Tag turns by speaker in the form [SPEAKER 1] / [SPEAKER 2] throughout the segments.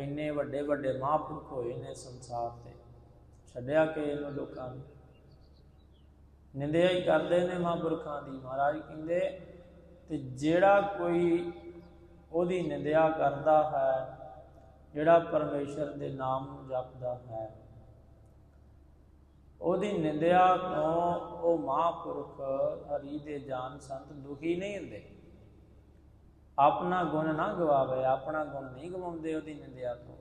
[SPEAKER 1] ਇੰਨੇ ਵੱਡੇ ਵੱਡੇ ਮਹਾਂਪੁਰਖ ਹੋਏ ਨੇ ਸੰਸਾਰ ਤੇ। ਛੱਡਿਆ ਕਿ ਇਹਨੂੰ ਲੋਕਾਂ ਨੇ? ਨਿੰਦਿਆ ਹੀ ਕਰਦੇ ਨੇ ਮਹਾਂਪੁਰਖਾਂ ਦੀ। ਮਹਾਰਾਜ ਕਹਿੰਦੇ, ਤੇ ਜਿਹੜਾ ਕੋਈ ਉਹਦੀ ਨਿੰਦਿਆ ਕਰਦਾ ਹੈ, ਜਿਹੜਾ ਪਰਮੇਸ਼ਰ ਦੇ ਨਾਮ ਨੂੰ ਜਪਦਾ ਹੈ, ਉਹਦੀ ਨਿੰਦਿਆ ਤੋਂ ਉਹ ਮਹਾਂਪੁਰਖ ਹਰੀ ਦੇ ਜਾਨ ਸੰਤ ਦੁਖੀ ਨਹੀਂ ਹੁੰਦੇ। ਆਪਣਾ ਗੁਣ ਨਾ ਗਵਾਵੇ, ਆਪਣਾ ਗੁਣ ਨਹੀਂ ਗਵਾਉਂਦੇ ਉਹਦੀ ਨਿੰਦਿਆ ਤੋਂ।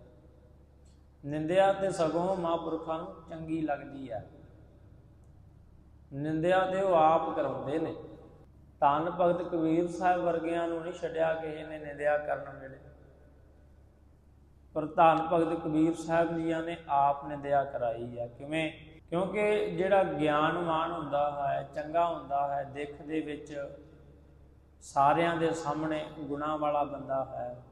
[SPEAKER 1] ਨਿੰਦਿਆ ਤੇ ਸਗੋਂ ਮਹਾਂਪੁਰਖਾਂ ਨੂੰ ਚੰਗੀ ਲੱਗਦੀ ਹੈ ਨਿੰਦਿਆ ਤੇ ਉਹ ਆਪ ਕਰਾਉਂਦੇ ਨੇ। ਧੰਨ ਭਗਤ ਕਬੀਰ ਸਾਹਿਬ ਵਰਗਿਆਂ ਨੂੰ ਨਹੀਂ ਛੱਡਿਆ ਕਿਸੇ ਨੇ ਨਿੰਦਿਆ ਕਰਨ ਵੇਲੇ। ਪਰ ਧੰਨ ਭਗਤ ਕਬੀਰ ਸਾਹਿਬ ਜੀਆਂ ਨੇ ਆਪ ਨਿੰਦਿਆ ਕਰਾਈ ਹੈ ਕਿਵੇਂ? ਕਿਉਂਕਿ ਜਿਹੜਾ ਗਿਆਨਵਾਨ ਹੁੰਦਾ ਹੈ, ਚੰਗਾ ਹੁੰਦਾ ਹੈ, ਦਿੱਖ ਦੇ ਵਿੱਚ ਸਾਰਿਆਂ ਦੇ ਸਾਹਮਣੇ ਗੁਣਾ ਵਾਲਾ ਬੰਦਾ ਹੈ।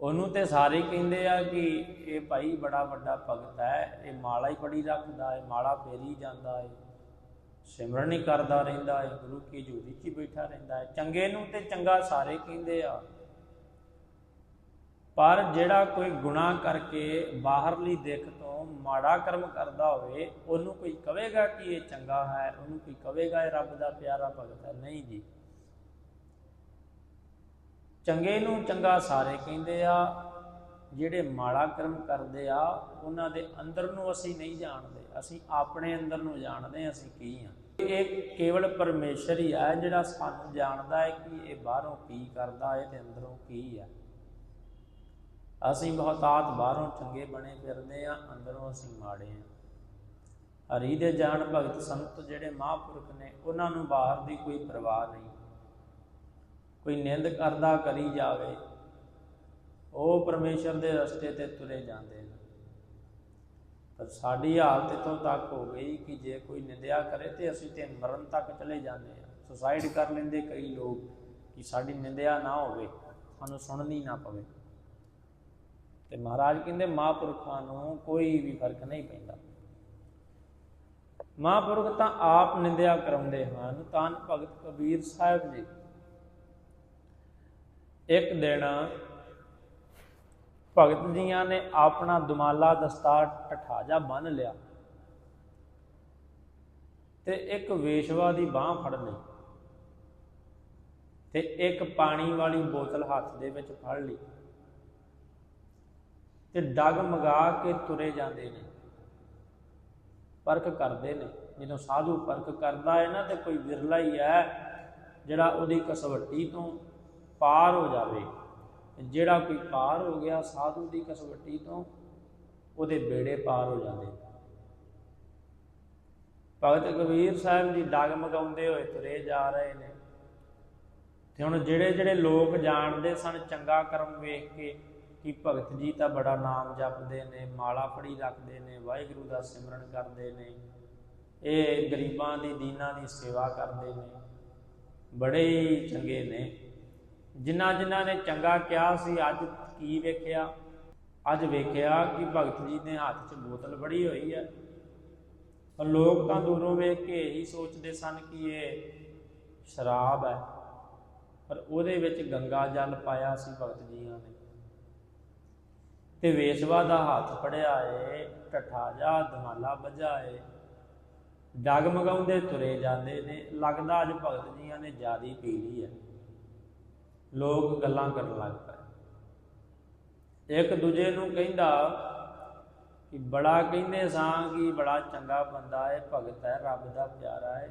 [SPEAKER 1] ਉਹਨੂੰ ਤੇ ਸਾਰੇ ਕਹਿੰਦੇ ਆ ਕਿ ਇਹ ਭਾਈ ਬੜਾ ਵੱਡਾ ਭਗਤ ਹੈ, ਇਹ ਮਾਲਾ ਹੀ ਪੜੀ ਰੱਖਦਾ ਹੈ, ਮਾਲਾ ਫੇਰੀ ਜਾਂਦਾ ਹੈ। ਸਿਮਰਨ ਹੀ ਕਰਦਾ ਰਹਿੰਦਾ ਹੈ, ਗੁਰੂ ਕੀ ਹਜ਼ੂਰੀ 'ਚ ਹੀ ਬੈਠਾ ਰਹਿੰਦਾ ਹੈ। ਚੰਗੇ ਨੂੰ ਤੇ ਚੰਗਾ ਸਾਰੇ ਕਹਿੰਦੇ ਆ। ਪਰ ਜਿਹੜਾ ਕੋਈ ਗੁਨਾਹ ਕਰਕੇ ਬਾਹਰਲੀ ਦਿੱਖ ਤੋਂ ਮਾੜਾ ਕਰਮ ਕਰਦਾ ਹੋਵੇ, ਉਹਨੂੰ ਕੋਈ ਕਹੇਗਾ ਕਿ ਇਹ ਚੰਗਾ ਹੈ, ਉਹਨੂੰ ਕੋਈ ਕਹੇਗਾ ਇਹ ਰੱਬ ਦਾ ਪਿਆਰਾ ਭਗਤ ਹੈ। ਨਹੀਂ ਜੀ। ਚੰਗੇ ਨੂੰ ਚੰਗਾ ਸਾਰੇ ਕਹਿੰਦੇ ਆ, ਜਿਹੜੇ ਮਾੜਾ ਕਰਮ ਕਰਦੇ ਆ, ਉਹਨਾਂ ਦੇ ਅੰਦਰ ਨੂੰ ਅਸੀਂ ਨਹੀਂ ਜਾਣਦੇ। ਅਸੀਂ ਆਪਣੇ ਅੰਦਰ ਨੂੰ ਜਾਣਦੇ ਹਾਂ, ਅਸੀਂ ਕੀ ਆ ਇਹ ਕੇਵਲ ਪਰਮੇਸ਼ਰ ਹੀ ਆ ਜਿਹੜਾ ਸਾਨੂੰ ਜਾਣਦਾ ਹੈ ਕਿ ਇਹ ਬਾਹਰੋਂ ਕੀ ਕਰਦਾ ਹੈ ਤੇ ਅੰਦਰੋਂ ਕੀ ਆ। ਅਸੀਂ ਬਹੁਤਾਤ ਬਾਹਰੋਂ ਚੰਗੇ ਬਣੇ ਫਿਰਦੇ ਆ ਅੰਦਰੋਂ ਅਸੀਂ ਮਾੜੇ ਆ ਹਰੀ ਦੇ ਜਾਣ ਭਗਤ ਸੰਤ ਜਿਹੜੇ ਮਹਾਂਪੁਰਖ ਨੇ, ਉਹਨਾਂ ਨੂੰ ਬਾਹਰ ਦੀ ਕੋਈ ਪਰਵਾਹ ਨਹੀਂ। ਕੋਈ ਨਿੰਦ ਕਰਦਾ ਕਰੀ ਜਾਵੇ, ਉਹ ਪਰਮੇਸ਼ਰ ਦੇ ਰਸਤੇ ਤੇ ਤੁਰੇ ਜਾਂਦੇ ਨੇ। ਪਰ ਸਾਡੀ ਹਾਲਤ ਇਤੋਂ ਤੱਕ ਹੋ ਗਈ ਕਿ ਜੇ ਕੋਈ ਨਿੰਦਿਆ ਕਰੇ ਤੇ ਅਸੀਂ ਤੇ ਮਰਨ ਤੱਕ ਚਲੇ ਜਾਂਦੇ ਆ ਸੁਸਾਈਡ ਕਰ ਲੈਂਦੇ ਕਈ ਲੋਕ ਕਿ ਸਾਡੀ ਨਿੰਦਿਆ ਨਾ ਹੋਵੇ, ਸਾਨੂੰ ਸੁਣਨੀ ਨਾ ਪਵੇ। ਤੇ ਮਹਾਰਾਜ ਕਹਿੰਦੇ, ਮਹਾਂਪੁਰਖਾਂ ਨੂੰ ਕੋਈ ਵੀ ਫ਼ਰਕ ਨਹੀਂ ਪੈਂਦਾ। ਮਹਾਂਪੁਰਖ ਤਾਂ ਆਪ ਨਿੰਦਿਆ ਕਰਾਉਂਦੇ ਹਨ। ਤਾਂ ਭਗਤ ਕਬੀਰ ਸਾਹਿਬ ਜੀ। ਇੱਕ ਦਿਨ ਭਗਤ ਜੀਆਂ ਨੇ ਆਪਣਾ ਦੁਮਾਲਾ ਦਸਤਾਰ ਠਾਜਾ ਬੰਨ ਲਿਆ ਤੇ ਇੱਕ ਵੇਸ਼ਵਾ ਦੀ ਬਾਹ ਫੜ ਲਈ ਤੇ ਇੱਕ ਪਾਣੀ ਵਾਲੀ ਬੋਤਲ ਹੱਥ ਦੇ ਵਿੱਚ ਫੜ ਲਈ ਤੇ ਡਗ ਮਗਾ ਕੇ ਤੁਰੇ ਜਾਂਦੇ ਨੇ, ਪਰਖ ਕਰਦੇ ਨੇ। ਜਦੋਂ ਸਾਧੂ ਪਰਖ ਕਰਦਾ ਹੈ ਨਾ ਤੇ ਕੋਈ ਵਿਰਲਾ ਹੀ ਹੈ ਜਿਹੜਾ ਉਹਦੀ ਕਸਵੱਟੀ ਤੋਂ ਪਾਰ ਹੋ ਜਾਵੇ। ਜਿਹੜਾ ਕੋਈ ਪਾਰ ਹੋ ਗਿਆ ਸਾਧੂ ਦੀ ਕਸਵੱਟੀ ਤੋਂ, ਉਹਦੇ ਬੇੜੇ ਪਾਰ ਹੋ ਜਾਂਦੇ। ਭਗਤ ਕਬੀਰ ਸਾਹਿਬ ਜੀ ਡਗ ਮਗਾਉਂਦੇ ਹੋਏ ਤੁਰੇ ਜਾ ਰਹੇ ਨੇ। ਤੇ ਹੁਣ ਜਿਹੜੇ ਜਿਹੜੇ ਲੋਕ ਜਾਣਦੇ ਸਨ ਚੰਗਾ ਕਰਮ ਵੇਖ ਕੇ ਕਿ ਭਗਤ ਜੀ ਤਾਂ ਬੜਾ ਨਾਮ ਜਪਦੇ ਨੇ, ਮਾਲਾ ਫੜੀ ਰੱਖਦੇ ਨੇ, ਵਾਹਿਗੁਰੂ ਦਾ ਸਿਮਰਨ ਕਰਦੇ ਨੇ। ਇਹ ਗਰੀਬਾਂ ਦੀ, ਦੀਨਾਂ ਦੀ ਸੇਵਾ ਕਰਦੇ ਨੇ। ਬੜੇ ਹੀ ਚੰਗੇ ਨੇ। ਜਿਨ੍ਹਾਂ ਜਿਨ੍ਹਾਂ ਨੇ ਚੰਗਾ ਕਿਹਾ ਸੀ, ਅੱਜ ਕੀ ਵੇਖਿਆ? ਅੱਜ ਵੇਖਿਆ ਕਿ ਭਗਤ ਜੀ ਨੇ ਹੱਥ 'ਚ ਬੋਤਲ ਫੜੀ ਹੋਈ ਹੈ। ਪਰ ਲੋਕ ਤਾਂ ਦੂਰੋਂ ਵੇਖ ਕੇ ਇਹੀ ਸੋਚਦੇ ਸਨ ਕਿ ਇਹ ਸ਼ਰਾਬ ਹੈ। ਪਰ ਉਹਦੇ ਵਿੱਚ ਗੰਗਾ ਜਲ ਪਾਇਆ ਸੀ ਭਗਤ ਜੀਆਂ ਨੇ। ਤੇ ਵੇਸਵਾ ਦਾ ਹੱਥ ਫੜਿਆ ਏ ਠਠਾ ਜਾ ਧਮਾਲਾ ਵੱਜਾ ਏ। ਡਗਮਗਾਉਂਦੇ ਤੁਰੇ ਜਾਂਦੇ ਨੇ, ਲੱਗਦਾ ਅੱਜ ਭਗਤ ਜੀਆਂ ਨੇ ਜਿਆਦੀ ਪੀ ਲਈ ਹੈ। ਲੋਕ ਗੱਲਾਂ ਕਰਨ ਲੱਗ ਪਏ। ਇੱਕ ਦੂਜੇ ਨੂੰ ਕਹਿੰਦਾ ਕਿ ਬੜਾ ਕਹਿੰਦੇ ਸਾਂ ਕਿ ਬੜਾ ਚੰਗਾ ਬੰਦਾ ਹੈ ਭਗਤ ਹੈ, ਰੱਬ ਦਾ ਪਿਆਰਾ ਹੈ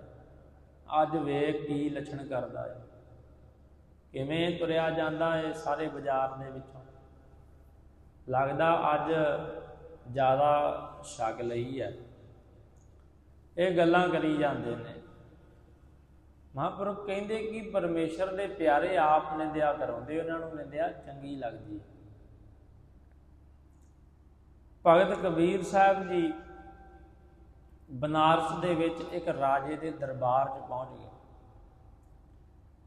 [SPEAKER 1] ਅੱਜ ਵੇਖ ਕੀ ਲੱਛਣ ਕਰਦਾ ਹੈ ਕਿਵੇਂ ਤੁਰਿਆ ਜਾਂਦਾ ਹੈ ਸਾਰੇ ਬਾਜ਼ਾਰ ਦੇ ਵਿੱਚੋਂ। ਲੱਗਦਾ ਅੱਜ ਜ਼ਿਆਦਾ ਛਕ ਲਈ ਹੈ। ਇਹ ਗੱਲਾਂ ਕਰੀ ਜਾਂਦੇ ਨੇ। ਮਹਾਂਪੁਰਖ ਕਹਿੰਦੇ ਕਿ ਪਰਮੇਸ਼ਰ ਦੇ ਪਿਆਰੇ ਆਪ ਨਿੰਦਿਆ ਕਰਾਉਂਦੇ, ਉਹਨਾਂ ਨੂੰ ਨਿੰਦਿਆ ਚੰਗੀ ਲੱਗਦੀ। ਭਗਤ ਕਬੀਰ ਸਾਹਿਬ ਜੀ ਬਨਾਰਸ ਦੇ ਵਿੱਚ ਇੱਕ ਰਾਜੇ ਦੇ ਦਰਬਾਰ 'ਚ ਪਹੁੰਚ ਗਏ।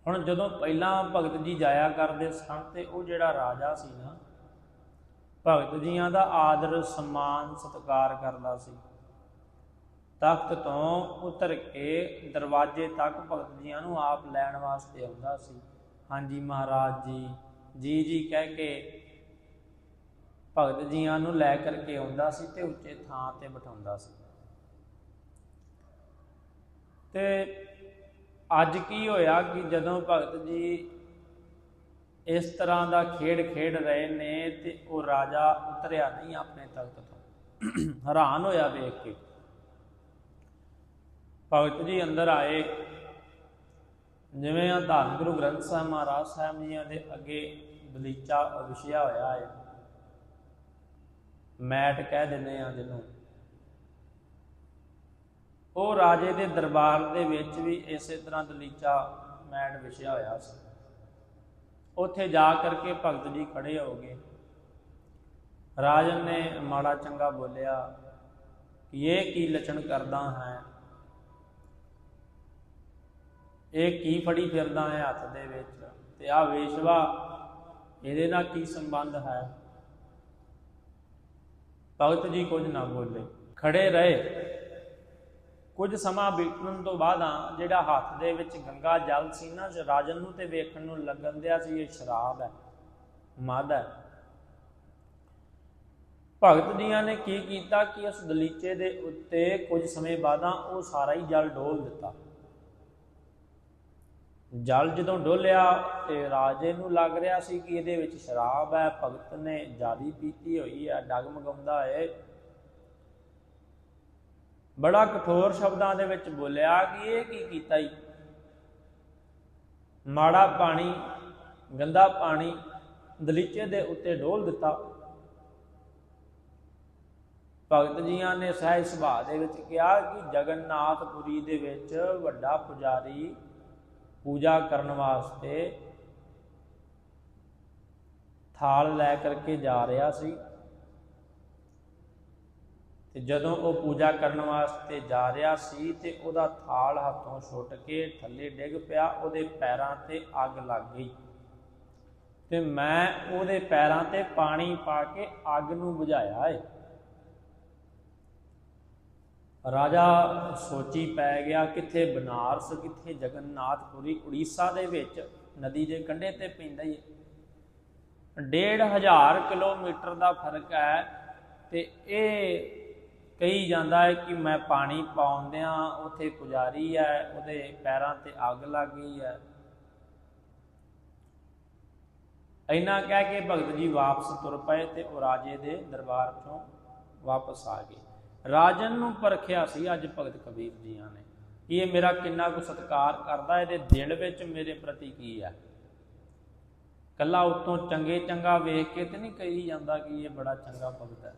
[SPEAKER 1] ਹੁਣ ਜਦੋਂ ਪਹਿਲਾਂ ਭਗਤ ਜੀ ਜਾਇਆ ਕਰਦੇ ਸਨ ਤੇ ਉਹ ਜਿਹੜਾ ਰਾਜਾ ਸੀ ਨਾ, ਭਗਤ ਜੀਆਂ ਦਾ ਆਦਰ, ਸਨਮਾਨ, ਸਤਿਕਾਰ ਕਰਦਾ ਸੀ। ਤਖਤ ਤੋਂ ਉਤਰ ਕੇ ਦਰਵਾਜ਼ੇ ਤੱਕ ਭਗਤ ਜੀਆਂ ਨੂੰ ਆਪ ਲੈਣ ਵਾਸਤੇ ਆਉਂਦਾ ਸੀ। ਹਾਂਜੀ ਮਹਾਰਾਜ ਜੀ ਜੀ ਜੀ ਕਹਿ ਕੇ ਭਗਤ ਜੀਆਂ ਨੂੰ ਲੈ ਕਰਕੇ ਆਉਂਦਾ ਸੀ ਤੇ ਉੱਚੇ ਥਾਂ ਤੇ ਬਿਠਾਉਂਦਾ ਸੀ। ਤੇ ਅੱਜ ਕੀ ਹੋਇਆ ਕਿ ਜਦੋਂ ਭਗਤ ਜੀ ਇਸ ਤਰ੍ਹਾਂ ਦਾ ਖੇਡ ਖੇਡ ਰਹੇ ਨੇ ਤੇ ਉਹ ਰਾਜਾ ਉਤਰਿਆ ਨਹੀਂ ਆਪਣੇ ਤਖਤ ਤੋਂ। ਹੈਰਾਨ ਹੋਇਆ ਵੇਖ ਕੇ। ਭਗਤ ਜੀ ਅੰਦਰ ਆਏ। ਜਿਵੇਂ ਆ ਧੰਨ ਗੁਰੂ ਗ੍ਰੰਥ ਸਾਹਿਬ, ਮਹਾਰਾਜ ਸਾਹਿਬ ਜੀਆਂ ਦੇ ਅੱਗੇ ਦਲੀਚਾ ਵਿਛਿਆ ਹੋਇਆ ਹੈ ਮੈਟ ਕਹਿ ਦਿੰਦੇ ਆ ਜਿਹਨੂੰ। ਉਹ ਰਾਜੇ ਦੇ ਦਰਬਾਰ ਦੇ ਵਿੱਚ ਵੀ ਇਸੇ ਤਰ੍ਹਾਂ ਦਲੀਚਾ ਮੈਟ ਵਿਛਿਆ ਹੋਇਆ ਸੀ। ਉੱਥੇ ਜਾ ਕਰਕੇ ਭਗਤ ਜੀ ਖੜੇ ਹੋ ਗਏ। ਰਾਜਨ ਨੇ ਮਾੜਾ ਚੰਗਾ ਬੋਲਿਆ ਕਿ ਇਹ ਕੀ ਲਛਣ ਕਰਦਾ ਹੈ? ਇਹ ਕੀ ਫੜੀ ਫਿਰਦਾ ਹੈ ਹੱਥ ਦੇ ਵਿੱਚ? ਤੇ ਆ ਵੇਸ਼ਵਾ, ਇਹਦੇ ਨਾਲ ਕੀ ਸੰਬੰਧ ਹੈ? ਭਗਤ ਜੀ ਕੁਝ ਨਾ ਬੋਲੇ। ਖੜੇ ਰਹੇ। ਕੁਝ ਸਮਾਂ ਬੀਤਣ ਤੋਂ ਬਾਅਦ ਆ, ਜਿਹੜਾ ਹੱਥ ਦੇ ਵਿੱਚ ਗੰਗਾ ਜਲ ਸੀ ਨਾ, ਰਾਜਨ ਨੂੰ ਤੇ ਵੇਖਣ ਨੂੰ ਲੱਗਣ ਦਿਆ ਸੀ, ਇਹ ਸ਼ਰਾਬ ਹੈ ਮਦ ਹੈ। ਭਗਤ ਜੀਆਂ ਨੇ ਕੀ ਕੀਤਾ ਕਿ ਉਸ ਦਲੀਚੇ ਦੇ ਉੱਤੇ ਕੁਝ ਸਮੇਂ ਬਾਅਦਾਂ ਉਹ ਸਾਰਾ ਹੀ ਜਲ ਡੋਲ ਦਿੱਤਾ। ਜਲ ਜਦੋਂ ਡੋਲਿਆ ਤੇ ਰਾਜੇ ਨੂੰ ਲੱਗ ਰਿਹਾ ਸੀ ਕਿ ਇਹਦੇ ਵਿੱਚ ਸ਼ਰਾਬ ਹੈ, ਭਗਤ ਨੇ ਜਿਆਦੀ ਪੀਤੀ ਹੋਈ ਹੈ, ਡਗਮਗਾਉਂਦਾ ਹੈ। ਬੜਾ ਕਠੋਰ ਸ਼ਬਦਾਂ ਦੇ ਵਿੱਚ ਬੋਲਿਆ ਕਿ ਇਹ ਕੀ ਕੀਤਾ ਈ? ਮਾੜਾ ਪਾਣੀ, ਗੰਦਾ ਪਾਣੀ ਦਲੀਚੇ ਦੇ ਉੱਤੇ ਡੋਲ ਦਿੱਤਾ। ਭਗਤ ਜੀਆਂ ਨੇ ਸਹਿਜ ਸੁਭਾਅ ਦੇ ਵਿੱਚ ਕਿਹਾ ਕਿ ਜਗਨਨਾਥਪੁਰੀ ਦੇ ਵਿੱਚ ਵੱਡਾ ਪੁਜਾਰੀ ਪੂਜਾ ਕਰਨ ਵਾਸਤੇ ਥਾਲ ਲੈ ਕਰਕੇ ਜਾ ਰਿਹਾ ਸੀ। ਤੇ ਜਦੋਂ ਉਹ ਪੂਜਾ ਕਰਨ ਵਾਸਤੇ ਜਾ ਰਿਹਾ ਸੀ ਤੇ ਉਹਦਾ ਥਾਲ ਹੱਥੋਂ ਛੁੱਟ ਕੇ ਥੱਲੇ ਡਿੱਗ ਪਿਆ, ਉਹਦੇ ਪੈਰਾਂ ਤੇ ਅੱਗ ਲੱਗ ਗਈ। ਤੇ ਮੈਂ ਉਹਦੇ ਪੈਰਾਂ ਤੇ ਪਾਣੀ ਪਾ ਕੇ ਅੱਗ ਨੂੰ ਬੁਝਾਇਆ ਏ। ਰਾਜਾ ਸੋਚੀ ਪੈ ਗਿਆ ਕਿੱਥੇ ਬਨਾਰਸ, ਕਿੱਥੇ ਜਗਨਨਾਥਪੁਰੀ, ਉੜੀਸਾ ਦੇ ਵਿੱਚ ਨਦੀ ਦੇ ਕੰਢੇ ਤੇ ਪੈਂਦਾ ਹੀ ਹੈ। ਡੇਢ ਹਜ਼ਾਰ ਕਿਲੋਮੀਟਰ ਦਾ ਫ਼ਰਕ ਹੈ ਤੇ ਇਹ ਕਹੀ ਜਾਂਦਾ ਹੈ ਕਿ ਮੈਂ ਪਾਣੀ ਪਾਉਂਦਿਆਂ ਉਥੇ ਪੁਜਾਰੀ ਹੈ, ਉਹਦੇ ਪੈਰਾਂ ਤੇ ਅੱਗ ਲੱਗ ਗਈ ਹੈ। ਇੰਨਾ ਕਹਿ ਕੇ ਭਗਤ ਜੀ ਵਾਪਸ ਤੁਰ ਪਏ ਤੇ ਉਹ ਰਾਜੇ ਦੇ ਦਰਬਾਰ ਚੋਂ ਵਾਪਸ ਆ ਗਏ। ਰਾਜਨ ਨੂੰ ਪਰਖਿਆ ਸੀ ਅੱਜ ਭਗਤ ਕਬੀਰ ਜੀਆਂ ਨੇ। ਕਿ ਇਹ ਮੇਰਾ ਕਿੰਨਾ ਕੁ ਸਤਿਕਾਰ ਕਰਦਾ? ਇਹਦੇ ਦਿਲ ਵਿੱਚ ਮੇਰੇ ਪ੍ਰਤੀ ਕੀ ਹੈ? ਕੱਲਾ ਉਤੋਂ ਚੰਗੇ ਚੰਗਾ ਵੇਖ ਕੇ ਤੇ ਨਹੀਂ ਕਹੀ ਜਾਂਦਾ ਕਿ ਇਹ ਬੜਾ ਚੰਗਾ ਭਗਤ ਹੈ।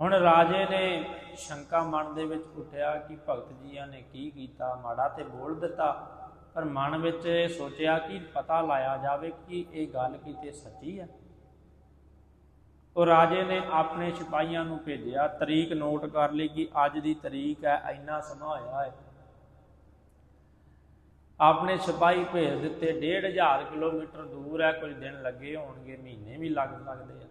[SPEAKER 1] ਹੁਣ ਰਾਜੇ ਨੇ ਸ਼ੰਕਾ ਮਨ ਦੇ ਵਿੱਚ ਉੱਠਿਆ ਕਿ ਭਗਤ ਜੀਆਂ ਨੇ ਕੀ ਕੀਤਾ? ਮਾੜਾ ਤੇ ਬੋਲ ਦਿੱਤਾ, ਪਰ ਮਨ ਵਿੱਚ ਇਹ ਸੋਚਿਆ ਕਿ ਪਤਾ ਲਾਇਆ ਜਾਵੇ ਕਿ ਇਹ ਗੱਲ ਕਿਤੇ ਸੱਚੀ ਹੈ। ਉਹ ਰਾਜੇ ਨੇ ਆਪਣੇ ਸਿਪਾਹੀਆਂ ਨੂੰ ਭੇਜਿਆ। ਤਰੀਕ ਨੋਟ ਕਰ ਲਈ ਕਿ ਅੱਜ ਦੀ ਤਰੀਕ ਹੈ, ਇੰਨਾ ਸਮਾਂ ਹੋਇਆ ਹੈ। ਆਪਣੇ ਸਿਪਾਹੀ ਭੇਜ ਦਿੱਤੇ। 1500 ਕਿਲੋਮੀਟਰ ਦੂਰ ਹੈ, ਕੁਝ ਦਿਨ ਲੱਗੇ ਹੋਣਗੇ, ਮਹੀਨੇ ਵੀ ਲੱਗ ਸਕਦੇ ਆ।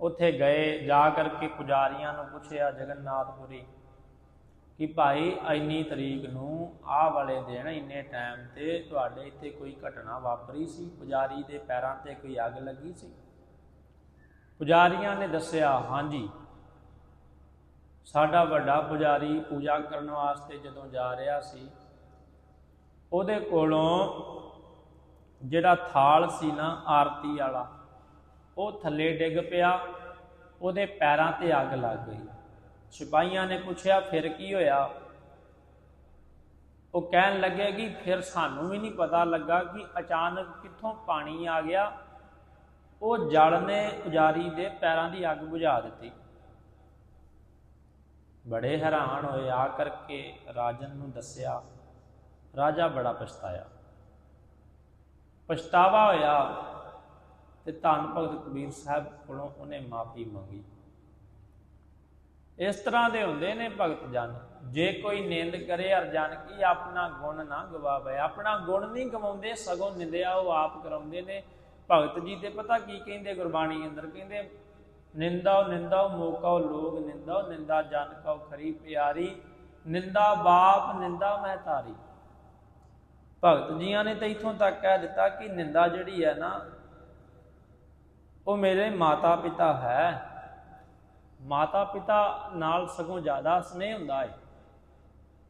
[SPEAKER 1] ਉੱਥੇ ਗਏ, ਜਾ ਕਰਕੇ ਪੁਜਾਰੀਆਂ ਨੂੰ ਪੁੱਛਿਆ, ਜਗਨਨਾਥਪੁਰੀ, ਕਿ ਭਾਈ ਇੰਨੀ ਤਰੀਕ ਨੂੰ ਆਹ ਵਾਲੇ ਦਿਨ ਇੰਨੇ ਟਾਈਮ ਤੇ ਤੁਹਾਡੇ ਇੱਥੇ ਕੋਈ ਘਟਨਾ ਵਾਪਰੀ ਸੀ? ਪੁਜਾਰੀ ਦੇ ਪੈਰਾਂ ਤੇ ਕੋਈ ਅੱਗ ਲੱਗੀ ਸੀ? ਪੁਜਾਰੀਆਂ ਨੇ ਦੱਸਿਆ, ਹਾਂਜੀ, ਸਾਡਾ ਵੱਡਾ ਪੁਜਾਰੀ ਪੂਜਾ ਕਰਨ ਵਾਸਤੇ ਜਦੋਂ ਜਾ ਰਿਹਾ ਸੀ, ਉਹਦੇ ਕੋਲੋਂ ਜਿਹੜਾ ਥਾਲ ਸੀ ਨਾ ਆਰਤੀ ਵਾਲਾ, ਉਹ ਥੱਲੇ ਡਿੱਗ ਪਿਆ, ਉਹਦੇ ਪੈਰਾਂ ਤੇ ਅੱਗ ਲੱਗ ਗਈ। ਸਿਪਾਹੀਆਂ ਨੇ ਪੁੱਛਿਆ, ਫਿਰ ਕੀ ਹੋਇਆ? ਉਹ ਕਹਿਣ ਲੱਗੇ ਕਿ ਫਿਰ ਸਾਨੂੰ ਵੀ ਨਹੀਂ ਪਤਾ ਲੱਗਾ ਕਿ ਅਚਾਨਕ ਕਿੱਥੋਂ ਪਾਣੀ ਆ ਗਿਆ। ਉਹ ਜਲ ਨੇ ਪੁਜਾਰੀ ਦੇ ਪੈਰਾਂ ਦੀ ਅੱਗ ਬੁਝਾ ਦਿੱਤੀ। ਬੜੇ ਹੈਰਾਨ ਹੋਏ ਆ ਕਰਕੇ ਰਾਜਨ ਨੂੰ ਦੱਸਿਆ, ਰਾਜਾ ਬੜਾ ਪਛਤਾਇਆ। ਪਛਤਾਵਾ ਹੋਇਆ ਤੇ ਧੰਨ ਭਗਤ ਕਬੀਰ ਸਾਹਿਬ ਕੋਲੋਂ ਉਹਨੇ ਮਾਫੀ ਮੰਗੀ। ਇਸ ਤਰ੍ਹਾਂ ਦੇ ਹੁੰਦੇ ਨੇ ਭਗਤ ਜਨ। ਜੇ ਕੋਈ ਨਿੰਦ ਕਰੇ ਅਰ ਜਨ ਕੀ ਆਪਣਾ ਗੁਣ ਨਾ ਗਵਾਵੇ। ਆਪਣਾ ਗੁਣ ਨਹੀਂ ਗਵਾਉਂਦੇ, ਸਗੋਂ ਨਿੰਦਿਆ ਉਹ ਆਪ ਕਰਾਉਂਦੇ ਨੇ। ਭਗਤ ਜੀ ਤੇ ਪਤਾ ਕੀ ਕਹਿੰਦੇ ਗੁਰਬਾਣੀ ਅੰਦਰ? ਕਹਿੰਦੇ ਨਿੰਦਾਓ ਨਿੰਦਾਓ ਮੋਕਾਓ ਲੋਗ ਨਿੰਦਾਓ ਨਿੰਦਾ ਜਨ ਕਉ ਖਰੀ ਪਿਆਰੀ, ਨਿੰਦਾ ਬਾਪ ਨਿੰਦਾ ਮੈਂ ਤਾਰੀ ਭਗਤ ਜੀਆਂ ਨੇ ਤਾਂ ਇਥੋਂ ਤੱਕ ਕਹਿ ਦਿੱਤਾ ਕਿ ਨਿੰਦਾ ਜਿਹੜੀ ਹੈ ਨਾ, ਉਹ ਉਹ ਮੇਰੇ ਮਾਤਾ ਪਿਤਾ ਹੈ। ਮਾਤਾ ਪਿਤਾ ਨਾਲ ਸਗੋਂ ਜ਼ਿਆਦਾ ਸਨੇਹ ਹੁੰਦਾ ਹੈ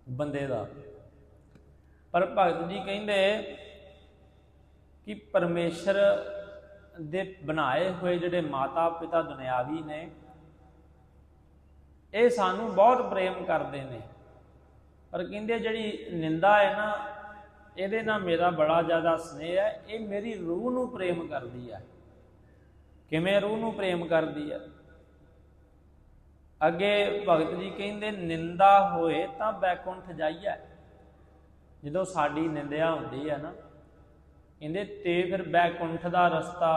[SPEAKER 1] ਬੰਦੇ ਦਾ। ਪਰ ਭਗਤ ਜੀ ਕਹਿੰਦੇ ਕਿ ਪਰਮੇਸ਼ਰ ਦੇ ਬਣਾਏ ਹੋਏ ਜਿਹੜੇ ਮਾਤਾ ਪਿਤਾ ਦੁਨਿਆਵੀ ਨੇ, ਇਹ ਸਾਨੂੰ ਬਹੁਤ ਪ੍ਰੇਮ ਕਰਦੇ ਨੇ। ਪਰ ਕਹਿੰਦੇ ਜਿਹੜੀ ਨਿੰਦਾ ਹੈ ਨਾ, ਇਹਦੇ ਨਾਲ ਮੇਰਾ ਬੜਾ ਜ਼ਿਆਦਾ ਸਨੇਹ ਹੈ, ਇਹ ਮੇਰੀ ਰੂਹ ਨੂੰ ਪ੍ਰੇਮ ਕਰਦੀ ਹੈ। ਕਿਵੇਂ ਰੂਹ ਨੂੰ ਪ੍ਰੇਮ ਕਰਦੀ ਹੈ? ਅੱਗੇ ਭਗਤ ਜੀ ਕਹਿੰਦੇ, ਨਿੰਦਾ ਹੋਏ ਤਾਂ ਬੈਕੁੰਠ ਜਾਈਏ ਜਦੋਂ ਸਾਡੀ ਨਿੰਦਿਆ ਹੁੰਦੀ ਹੈ ਨਾ ਕਹਿੰਦੇ ਤੇ ਫਿਰ ਬੈਕੁੰਠ ਦਾ ਰਸਤਾ,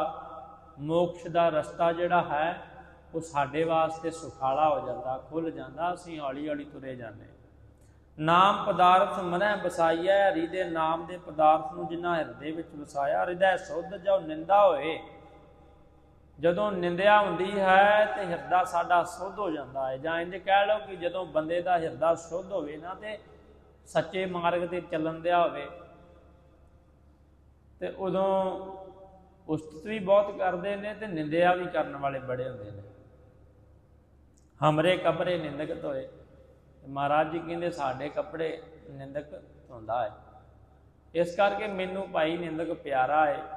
[SPEAKER 1] ਮੋਕਸ਼ ਦਾ ਰਸਤਾ ਜਿਹੜਾ ਹੈ, ਉਹ ਸਾਡੇ ਵਾਸਤੇ ਸੁਖਾਲਾ ਹੋ ਜਾਂਦਾ, ਖੁੱਲ ਜਾਂਦਾ, ਅਸੀਂ ਹੌਲੀ ਹੌਲੀ ਤੁਰੇ ਜਾਂਦੇ ਨਾਮ ਪਦਾਰਥ ਮਨੈ ਵਸਾਈਐ ਹਰੀ ਦੇ ਨਾਮ ਦੇ ਪਦਾਰਥ ਨੂੰ ਜਿਨ੍ਹਾਂ ਹਿਰਦੇ ਵਿੱਚ ਵਸਾਇਆ, ਹਿਰਦੈ ਸੁੱਧ ਜੋ ਨਿੰਦਾ ਹੋਏ। ਜਦੋਂ ਨਿੰਦਿਆ ਹੁੰਦੀ ਹੈ, ਤੇ ਹਿਰਦਾ ਸਾਡਾ ਸੁੱਧ ਹੋ ਜਾਂਦਾ ਹੈ। ਜਾਂ ਇੰਜ ਕਹਿ ਲਓ ਕਿ ਜਦੋਂ ਬੰਦੇ ਦਾ ਹਿਰਦਾ ਸੁੱਧ ਹੋਵੇ ਨਾ, ਤੇ ਸੱਚੇ ਮਾਰਗ ਤੇ ਚੱਲਣ ਦਿਆ ਹੋਵੇ ਤੇ ਉਦੋਂ ਉਸਤਤ ਵੀ ਬਹੁਤ ਕਰਦੇ ਨੇ ਤੇ ਨਿੰਦਿਆ ਵੀ ਕਰਨ ਵਾਲੇ ਬੜੇ ਹੁੰਦੇ ਨੇ। ਹਮਰੇ ਕਪੜੇ ਨਿੰਦਕ ਧੋਏ। ਮਹਾਰਾਜ ਜੀ ਕਹਿੰਦੇ, ਸਾਡੇ ਕੱਪੜੇ ਨਿੰਦਕ ਧੋਂਦਾ ਹੈ ਇਸ ਕਰਕੇ ਮੈਨੂੰ ਭਾਈ ਨਿੰਦਕ ਪਿਆਰਾ ਹੈ